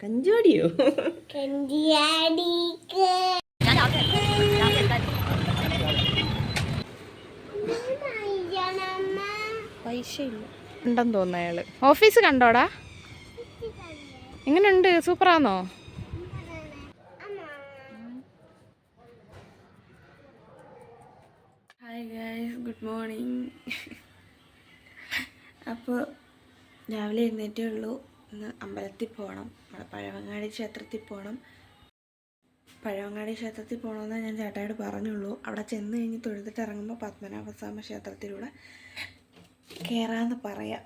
കഞ്ചോടിയോ? പൈസ ഇല്ല ഉണ്ടെന്ന് തോന്നുന്നു അയാൾ. ഓഫീസ് കണ്ടോടാ? എങ്ങനെയുണ്ട് സൂപ്പറാന്നോ? ഹായ് ഗായ്സ് ഗുഡ് മോർണിംഗ് അപ്പോൾ രാവിലെ എഴുന്നേറ്റേ ഉള്ളൂ. ഇന്ന് അമ്പലത്തിൽ പോകണം. നമ്മുടെ പഴവങ്ങാടി ക്ഷേത്രത്തിൽ പോകണം. പഴവങ്ങാടി ക്ഷേത്രത്തിൽ പോകണമെന്ന് ഞാൻ ചേട്ടായോട് പറഞ്ഞുള്ളൂ. അവിടെ ചെന്ന് കഴിഞ്ഞ് തൊഴുതിട്ട് ഇറങ്ങുമ്പോൾ പത്മനാഭസ്വാമി ക്ഷേത്രത്തിലൂടെ കയറാമെന്ന് പറയാം.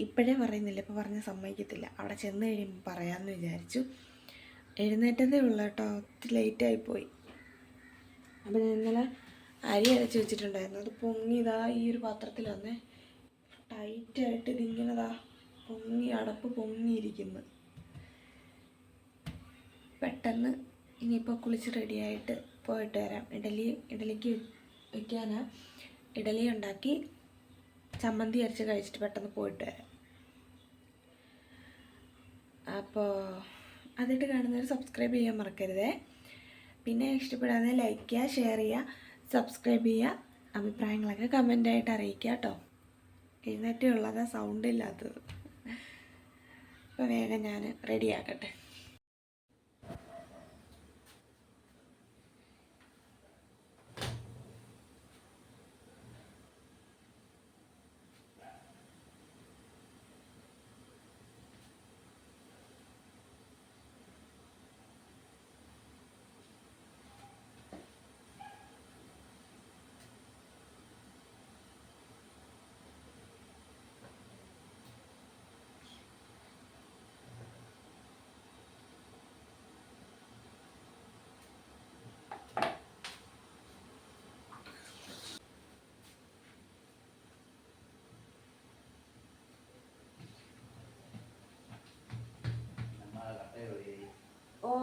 ഇപ്പോഴേ പറയുന്നില്ല. ഇപ്പോൾ പറഞ്ഞ് സമ്മതിക്കത്തില്ല. അവിടെ ചെന്ന് കഴിയുമ്പോൾ പറയാമെന്ന് വിചാരിച്ചു. എഴുന്നേറ്റതേ ഉള്ളൂ കേട്ടോ. ഒത്തിരി ലേറ്റായിപ്പോയി അപ്പം ഞാൻ ഇന്നലെ അരി അരച്ച് വെച്ചിട്ടുണ്ടായിരുന്നു. അത് പൊങ്ങി ഇതാ ഈ ഒരു പാത്രത്തിൽ വന്നേ ടൈറ്റായിട്ട് ഇതിങ്ങനെതാ പൊങ്ങി അടപ്പ് പൊങ്ങിയിരിക്കുന്നു. പെട്ടെന്ന് ഇനിയിപ്പോൾ കുളിച്ച് റെഡിയായിട്ട് പോയിട്ട് വരാം. ഇഡലി ഇഡലിക്ക് വയ്ക്കാനാ ഇഡലി ഉണ്ടാക്കി ചമ്മന്തി അരച്ച് കഴിച്ചിട്ട് പെട്ടെന്ന് പോയിട്ട് വരാം. അപ്പോൾ അതിട്ട് കാണുന്നവർ സബ്സ്ക്രൈബ് ചെയ്യാൻ മറക്കരുതേ. പിന്നെ ഇഷ്ടപ്പെടാതെ ലൈക്ക് ചെയ്യുക ഷെയർ ചെയ്യുക സബ്സ്ക്രൈബ് ചെയ്യുക അഭിപ്രായങ്ങളൊക്കെ കമന്റായിട്ട് അറിയിക്കുക കേട്ടോ. എഴുന്നേറ്റേ ഉള്ളതാ സൗണ്ട് ഇല്ലാത്തത്. അപ്പോൾ വേഗം ഞാൻ റെഡിയാക്കട്ടെ ഓ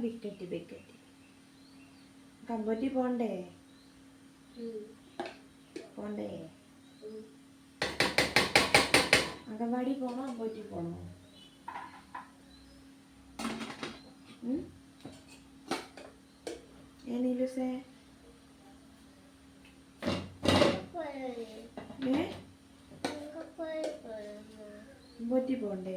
വിക്കറ്റ് വിക്കറ്റ്. കമ്പറ്റി പോണ്ടേ? പോണ്ടേ? അങ്കൻവാടി പോണോ അമ്പോറ്റി പോണോ? ഏ നീലൂസേ? ഏ? അമ്പറ്റി പോണ്ടേ?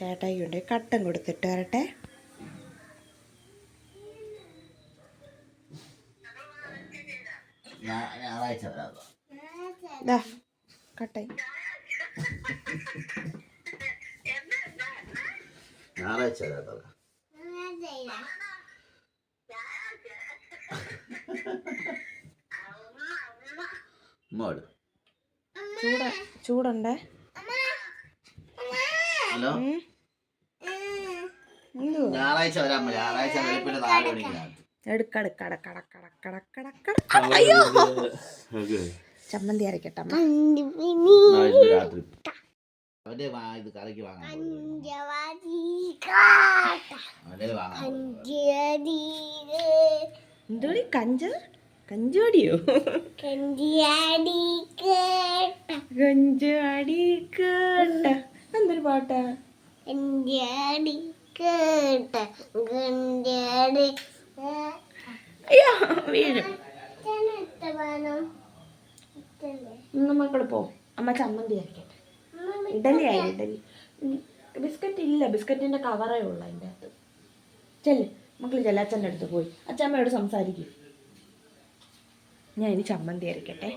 ചേട്ടായിക്ക് കൊണ്ട് കട്ടൻ കൊടുത്തിട്ട് വരട്ടെ. കട്ടായി. ഞായറാഴ്ച ചൂട ചൂടുണ്ടേ? ഹലോ? ഞായറാഴ്ച വരാം ഞായറാഴ്ച വെളുപ്പിന് നാല് മണിക്ക് എടുക്കടക്കടക്കടക്കടക്കടക്കട ചമ്മന്തി അരക്കട്ടെ അമ്മ. രാത്രി. അവന്റെ വാ- ഇത് കറിക്ക് വാങ്ങാൻ. അവന്റെ വാങ്ങാൻ. എന്തോടി കഞ്ച? കഞ്ചോടിയോ കഞ്ചാടി കേട്ട. എന്തൊരു പാട്ടാ? അയ്യോ വീഴും. ഇന്ന് മക്കൾ പോ. അമ്മ ചമ്മന്തി ആക്കട്ടെ ഇഡലി ആയി ഇഡലി? ബിസ്ക്കറ്റ് ഇല്ല ബിസ്ക്കറ്റിന്റെ കവറേ ഉള്ള അതിന്റെ അകത്ത്. ചെല്ല് മക്കൾ ചെല്ല അച്ഛന്റെ അടുത്ത് പോയി. അച്ഛമ്മയോട് സംസാരിക്കും. ഞാൻ ഇനി ചമ്മന്തി അരക്കട്ടെ.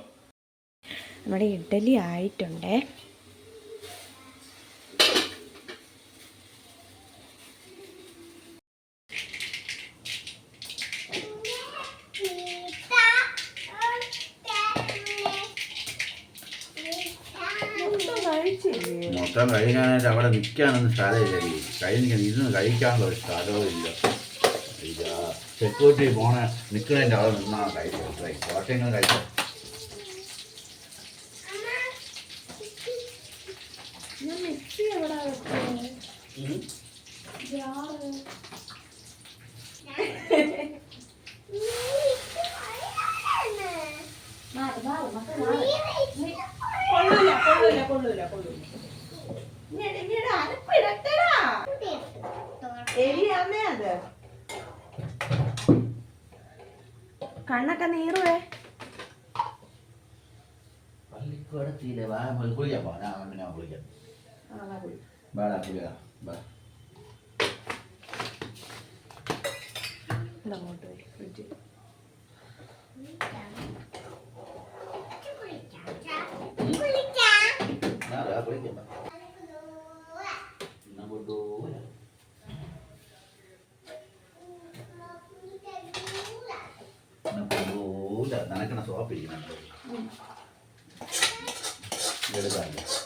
നമ്മുടെ ഇഡലി ആയിട്ടുണ്ടേ. മൊത്തം കഴിക്കാനായിട്ട് അവിടെ നിൽക്കാനൊന്നും സ്ഥലമില്ല. കഴിഞ്ഞ ഇരുന്ന് കഴിക്കാനുള്ള ഒരു സ്ഥലവും ഇല്ല. സെക്യൂരിറ്റി പോണ നിൽക്കുന്നതിന്റെ അവിടെ നിന്നാണ് കഴിച്ചത്. കോട്ടയങ്ങൾ കഴിച്ചത്. പള്ളിക്കൂടത്തിലെ വാ കുളിക്കാൻ പോ ഞാൻ പിന്നെ കുളിക്കാം വാ. വേടാ കുളിക്കാം വാ അങ്ങോട്ട് വരും ഫ്രിഡ്ജിൽ ആ, വാ, കുളിക്കാം വാ.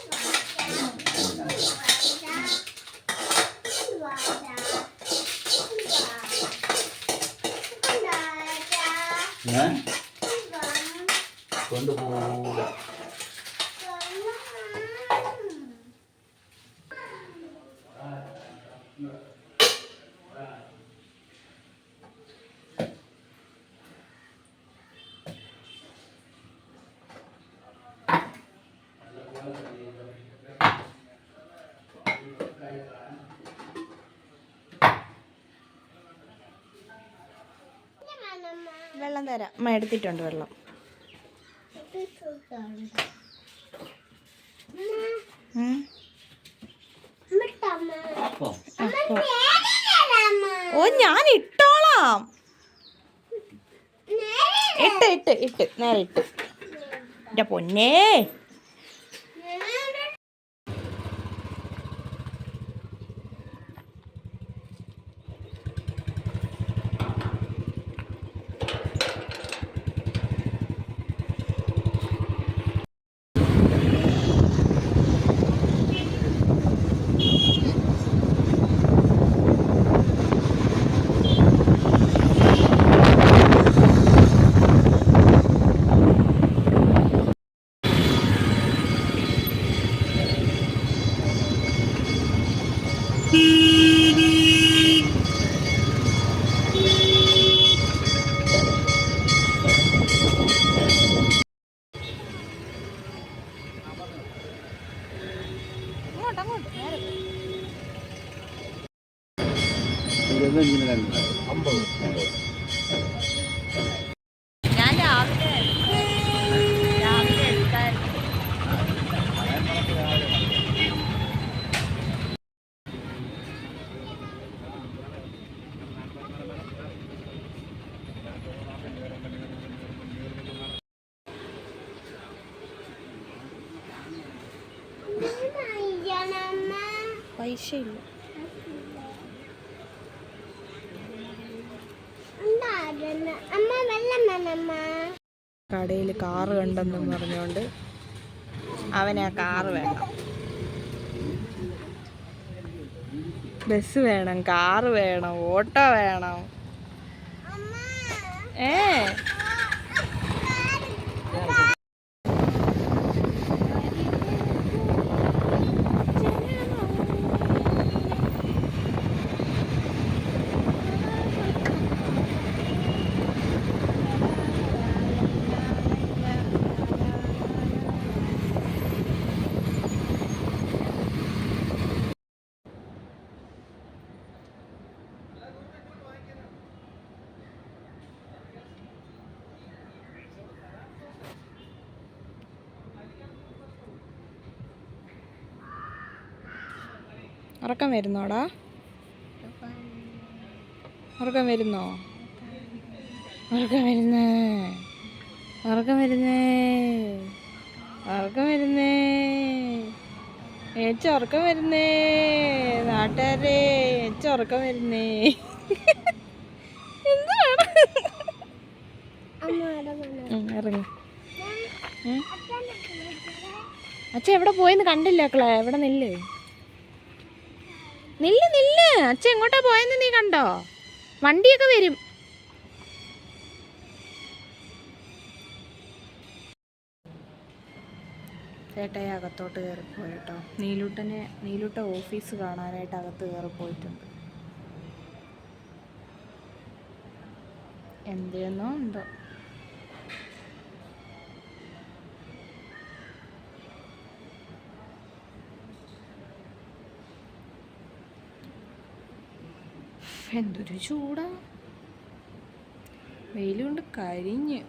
വെള്ളം തരാം. അമ്മ എടുത്തിട്ടുണ്ട് വെള്ളം. ഓ ഞാൻ ഇട്ടോളാം. ഇട്ട് ഇട്ട് ഇട്ട്. നേരെ ഇട്ട്. എന്റെ പൊന്നേ. ഇതൊന്നും ഇങ്ങനെ കണ്ടോ? അമ്പത് ഞാൻ രാവിലെ രാവിലെ എടുത്തായിരുന്നു പൈസ ഇല്ല ഉണ്ടാകുന്ന അമ്മ വെള്ളം വേണമ്മ കടയിൽ കാറ് പറഞ്ഞുകൊണ്ട് അവനെ ആ കാറ് വേണം. ബസ് വേണം കാറ് വേണം ഓട്ടോ വേണം. ഏ? ഉറക്കം വരുന്നോടാ? ഉറക്കം വരുന്നോ? ഉറക്കം വരുന്നേ. ഉറക്കം വരുന്നേ. ഉറക്കം വരുന്നേ. ഏച്ച ഉറക്കം വരുന്നേ. നാട്ടുകാരെ ഏച്ച ഉറക്കം വരുന്നേ. എന്താണ് ഇറങ്ങി. അച്ഛ എവിടെ പോയെന്ന് കണ്ടില്ല ക്ലേ എവിടെ നില്ല്? നില്ല് നില്ല്. അച്ഛൻ എങ്ങോട്ടാ പോയെന്ന് നീ കണ്ടോ? വണ്ടിയൊക്കെ വരും. ചേട്ടായി അകത്തോട്ട് കയറി പോയിട്ടോ. നീലൂട്ടനെ നീലൂട്ട ഓഫീസ് കാണാനായിട്ട് അകത്ത് കയറി പോയിട്ടുണ്ട്. എന്തെന്നോ ഉണ്ടോ? എന്തൊരു ചൂടാ. വെയിലുകൊണ്ട് കരിഞ്ഞ്.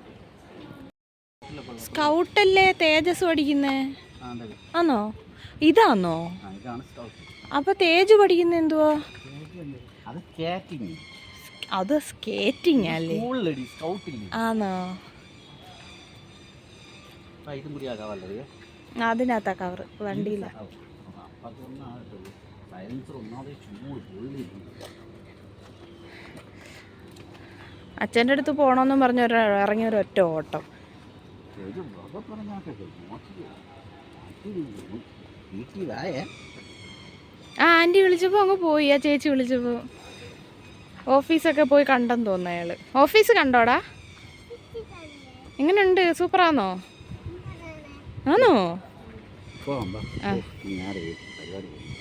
സ്കൗട്ടല്ലേ തേജസ് പഠിക്കുന്നേ? ഇതാന്നോ? ഇതാണ് അപ്പൊ തേജ് പഠിക്കുന്ന എന്തുവാ? അത് സ്കേറ്റിംഗ് അല്ലേ ആണോ അതിനകത്താ കവർ വണ്ടിയില്ല അച്ഛന്റെ അടുത്ത് പോകണമെന്നും പറഞ്ഞ ഒരു ഇറങ്ങിയ ഒരു ഒറ്റ ഓട്ടം. ആ ആന്റി വിളിച്ചപ്പോൾ അങ്ങ് പോയി. ആ ചേച്ചി വിളിച്ചപ്പോൾ ഓഫീസൊക്കെ പോയി കണ്ടെന്ന് തോന്നുന്നു അയാൾ ഓഫീസ് കണ്ടോടാ? എങ്ങനെയുണ്ട് സൂപ്പറാന്നോ? ആണോ ആ. നേരെ വീട്ടിൽ പരിപാടി കഴിഞ്ഞു.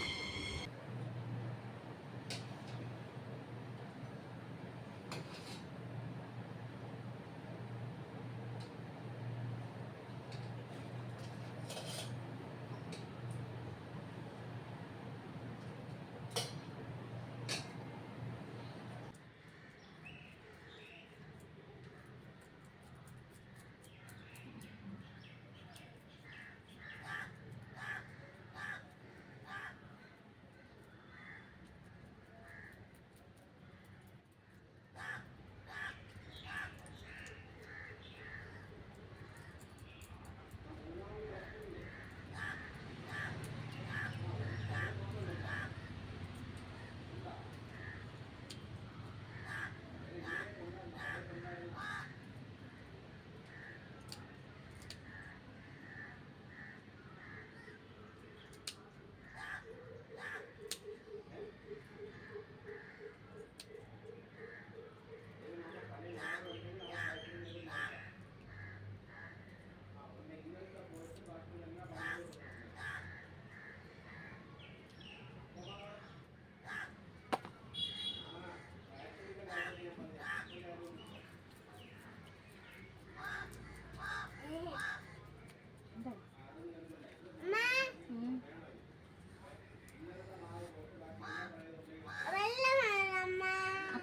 വെള്ളം വേണമ്മ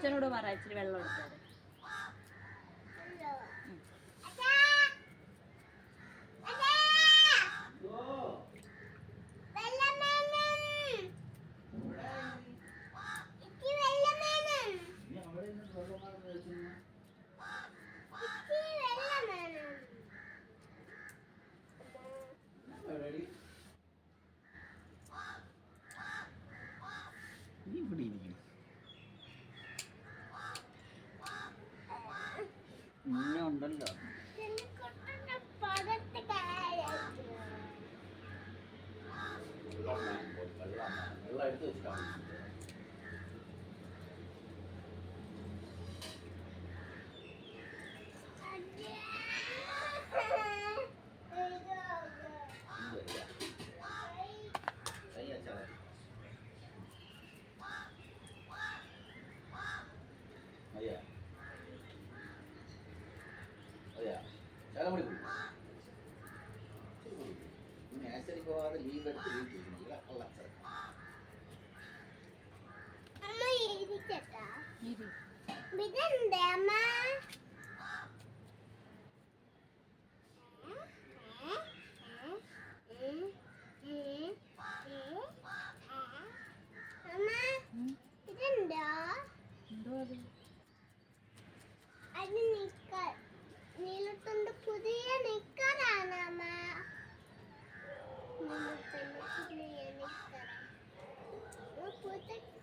അച്ഛനോട് പറ ഇച്ചിരി വെള്ളം എടുത്തത് വെള്ളം വേണം ഇക്ക് വെള്ളം വേണം ഇക്ക് വെള്ളം വേണം വെള്ളം എടുത്ത് വെച്ചിട്ടാണ് കൈ വെച്ചാൽ അയ്യാ അയ്യാ ചാലമുടി കുടി പോവാതെ ലീവ് എടുത്ത് വീട്ടിൽ നല്ല ഇതെന്താ അമ്മ ഇരിക്കട്ടാ ഇതെന്തേ അമ്മ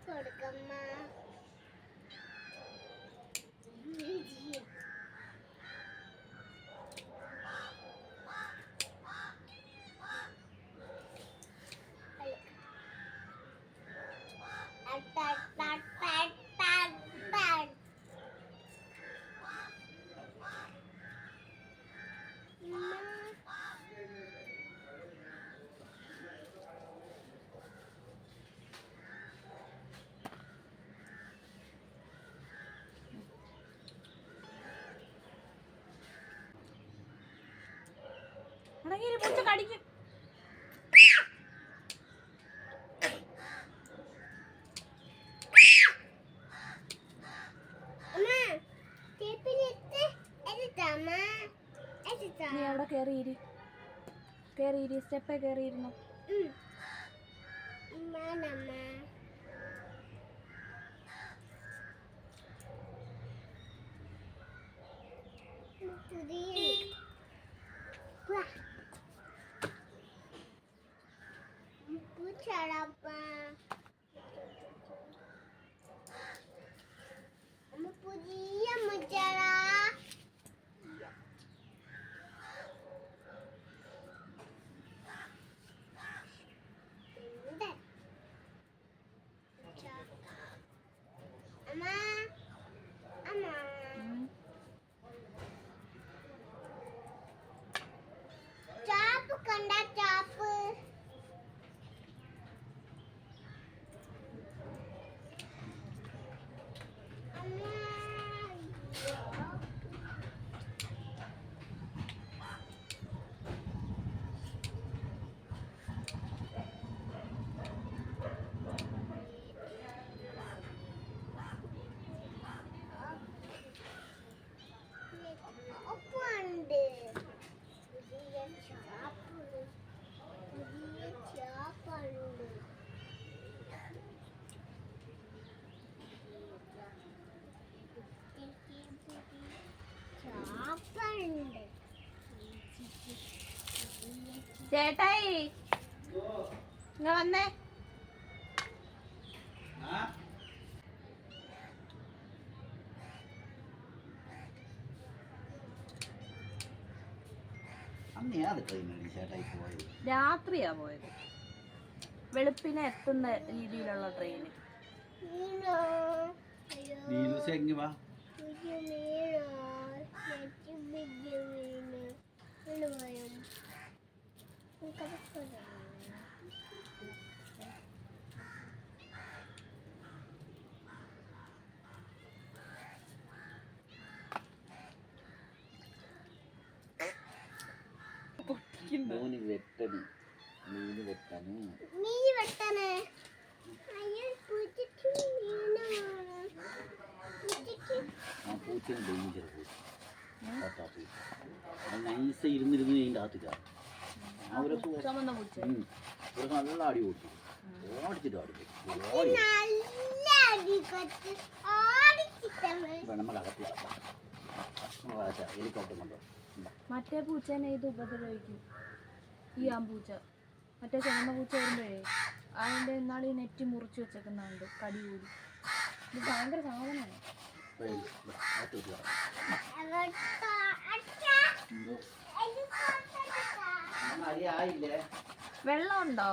കൊടുക്കമ്മ നീ അവിടെ കയറിയിരി കയറിയിരി സ്റ്റെപ്പേ കയറിയിരുന്നു ചേട്ടായി ഇങ്ങ വന്നേ. രാത്രിയാ പോയത്. വെളുപ്പിനെ എത്തുന്ന രീതിയിലുള്ള ട്രെയിന് മീനോ അയ്യോ നീലൂസ എങ്ങി വാ പുതിയ മീനോ നെറ്റ് വലിയ മീന് കൊണ്ടുപോയും മൂന്ന് വെട്ടടി. മീന് വെട്ടാനേ. മീൻ വെട്ടാനേ. ആ പൂച്ചന് ഡേഞ്ചർ പൂച്ച നൈസ് ഇരുന്നിരുന്ന് അതിന്റെ അകത്ത് കയറും. ഒരു ദിവസം പൂച്ച ഒരു നല്ല അടി കൊടുത്തു ഓടിച്ചിട്ട് നമ്മൾ അകത്ത് ഹെലികോപ്റ്റർ കൊണ്ടോ മറ്റേ പൂച്ചേനെ ഇത് ഉപദ്രവിക്കും. ഈ ആമ്പൂച്ച മറ്റേ ചുമന്ന പൂച്ച വരുമ്പോഴേ അതിന്റെ ഇന്നാൾ ഈ നെറ്റ് മുറിച്ച് വെച്ചേക്കുന്നുണ്ട് കടി കൂടി. ഇത് ഭയങ്കര സാധനമാണ്. എന്തോ? ഹെലികോപ്റ്റർ അമ്മ അരി ആയില്ലേ വെള്ളമുണ്ടോ.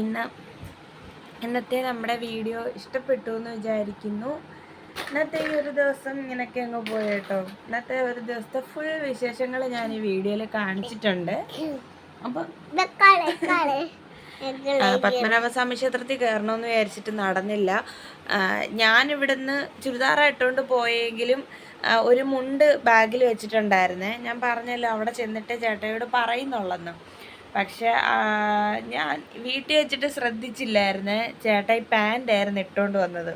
ഇന്ന് ഇന്നത്തെ നമ്മുടെ വീഡിയോ ഇഷ്ടപ്പെട്ടു എന്ന് വിചാരിക്കുന്നു. ഇന്നത്തെ ഈ ഒരു ദിവസം ഇങ്ങനെയൊക്കെ അങ്ങ് പോയി കേട്ടോ. ഇന്നത്തെ ഒരു ദിവസത്തെ ഫുൾ വിശേഷങ്ങൾ ഞാൻ ഈ വീഡിയോയിൽ കാണിച്ചിട്ടുണ്ട്. അപ്പം പത്മനാഭസ്വാമി ക്ഷേത്രത്തിൽ കയറണമെന്ന് വിചാരിച്ചിട്ട് നടന്നില്ല. ഞാൻ ഇവിടുന്ന് ചുരിദാറായിട്ടുകൊണ്ട് പോയെങ്കിലും ഒരു മുണ്ട് ബാഗിൽ വെച്ചിട്ടുണ്ടായിരുന്നേ. ഞാൻ പറഞ്ഞല്ലോ അവിടെ ചെന്നിട്ട് ചേട്ടയോട് പറയുന്നുള്ളെന്ന്. പക്ഷെ ഞാൻ വീട്ടിൽ വെച്ചിട്ട് ശ്രദ്ധിച്ചില്ലായിരുന്നു. ചേട്ടാ ഈ പാന്റ് ആയിരുന്നു ഇട്ടുകൊണ്ട് വന്നത്.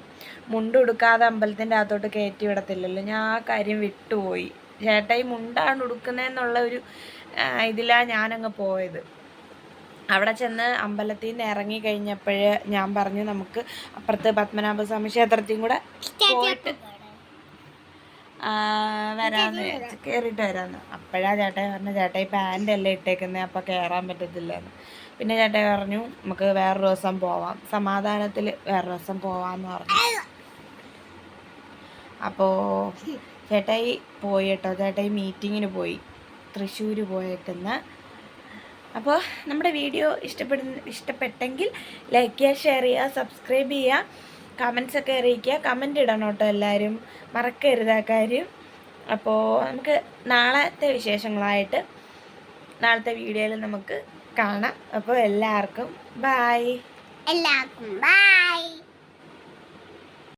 മുണ്ട് ഉടുക്കാതെ അമ്പലത്തിന്റെ അകത്തോട്ട് കയറ്റി വിടത്തില്ലല്ലോ. ഞാൻ ആ കാര്യം വിട്ടുപോയി. ചേട്ടാ ഈ മുണ്ടാണ് ഉടുക്കുന്നതെന്നുള്ള ഒരു ഇതിലാണ് ഇതിലാ ഞാനങ്ങ് പോയത്. അവിടെ ചെന്ന് അമ്പലത്തിൽ നിന്ന് ഇറങ്ങി കഴിഞ്ഞപ്പോൾ ഞാൻ പറഞ്ഞു നമുക്ക് അപ്പുറത്ത് പത്മനാഭസ്വാമി ക്ഷേത്രത്തിൽ കൂടെ പോയിട്ട് വരാന്ന് കയറിയിട്ട് വരാന്ന്. അപ്പോഴാണ് ചേട്ടായി പറഞ്ഞു ചേട്ടായി പാന്റ് അല്ലേ ഇട്ടേക്കുന്നത് അപ്പോൾ കയറാൻ പറ്റത്തില്ലെന്ന്. പിന്നെ ചേട്ടായി പറഞ്ഞു നമുക്ക് വേറൊരു ദിവസം പോവാം. സമാധാനത്തിൽ വേറൊരു ദിവസം പോവാന്ന് പറഞ്ഞു. അപ്പോൾ ചേട്ടായി പോയി കേട്ടോ. ചേട്ടായി മീറ്റിങ്ങിന് പോയി. തൃശ്ശൂർ പോയേക്കുന്ന. അപ്പോൾ നമ്മുടെ വീഡിയോ ഇഷ്ടപ്പെടുന്ന ഇഷ്ടപ്പെട്ടെങ്കിൽ ലൈക്ക് ചെയ്യുക ഷെയർ ചെയ്യുക സബ്സ്ക്രൈബ് ചെയ്യുക. കമൻസ് ഒക്കെ അറിയിക്കുക. കമന്റ് ഇടണം കേട്ടോ എല്ലാവരും. മറക്കരുത് ആ കാര്യം. അപ്പോൾ നമുക്ക് നാളത്തെ വിശേഷങ്ങളായിട്ട് നാളത്തെ വീഡിയോയിൽ നമുക്ക് കാണാം. അപ്പോൾ എല്ലാവർക്കും ബായ് എല്ലാവർക്കും ബൈ